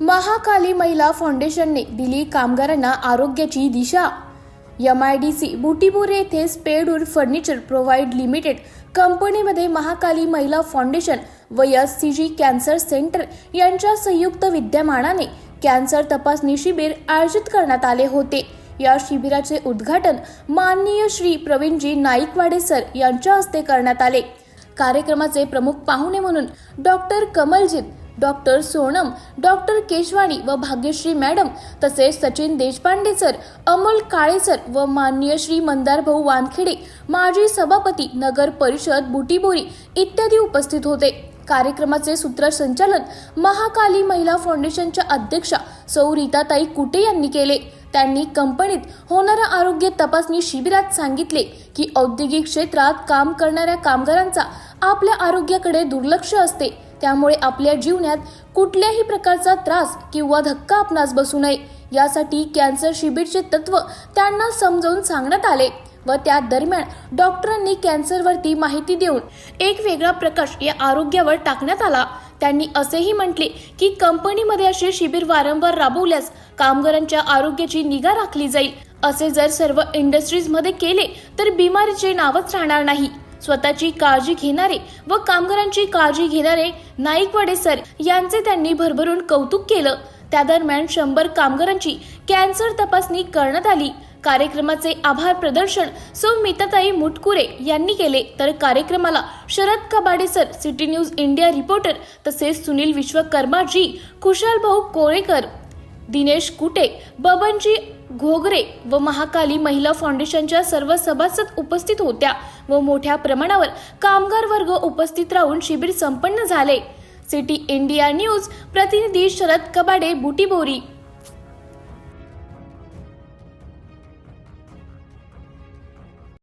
महाकाली महिला फाउंडेशनने दिली कामगारांना आरोग्याची दिशा. M I D C Butipur येथे स्पेडूर फर्निचर प्रोव्हाइड लिमिटेड कंपनीमध्ये महाकाली महिला फाउंडेशन व S C G cancer centre यांच्या संयुक्त विद्यमानाने कॅन्सर तपासणी शिबिर आयोजित करण्यात आले होते. या शिबिराचे उद्घाटन माननीय श्री प्रवीणजी नाईकवाडे सर यांच्या हस्ते करण्यात आले. कार्यक्रमाचे प्रमुख पाहुणे म्हणून doctor Kamaljeet doctor Sonam doctor Keshwani व भाग्यश्री मॅडम तसेच सचिन देशपांडे सर अमोल काळे सर व माननीय श्री मंदारभाऊ वानखेडे माजी सभापती नगर परिषद बुटीबोरी इत्यादी उपस्थित होते. कार्यक्रमाचे सूत्रसंचालन महाकाली महिला फाउंडेशनच्या अध्यक्षा सौ रीताताई कुटे यांनी केले. त्यांनी कंपनीत होणाऱ्या आरोग्य तपासणी शिबिरात सांगितले की औद्योगिक क्षेत्रात काम करणाऱ्या कामगारांचा आपल्या आरोग्याकडे दुर्लक्ष असते. त्यामुळे आपल्या जीवनात कुठल्याही प्रकारचा त्रास किंवा धक्का आपणास बसू नये. यासाठी कॅन्सर शिबिरचे तत्व त्यांना समजावून सांगण्यात आले व त्या दरम्यान डॉक्टरांनी कॅन्सरवरती माहिती देऊन एक वेगळा प्रकाश या आरोग्यावर टाकण्यात आला. त्यांनी असेही म्हटले की कंपनीमध्ये असे शिबिर वारंवार राबवल्यास कामगारांच्या आरोग्याची निगा राखली जाईल. असे जर सर्व इंडस्ट्रीजमध्ये केले तर बिमारीचे नावच राहणार नाही. स्वतःची काळजी घेणारे व कामगारांची काळजी घेणारे नाईकवाडे सर यांचे त्यांनी भरभरून कौतुक केलं. त्या दरम्यान शंभर कामगारांची कॅन्सर तपासणी करण्यात आली. कार्यक्रमाचे आभार प्रदर्शन सौ मिताताई मुटकुरे यांनी केले. तर कार्यक्रमाला Sharad Kabade sir city news India reporter तसेच सुनील विश्वकर्मा जी खुशाल भाऊ कोळेकर दिनेश कुटे बबनजी घोगरे व महाकाली महिला फाउंडेशनच्या सर्व सभासद उपस्थित होत्या व मोठ्या प्रमाणावर कामगार वर्ग उपस्थित राहून शिबिर संपन्न झाले. सिटी इंडिया न्यूज प्रतिनिधी शरद कबाडे बुटीबोरी.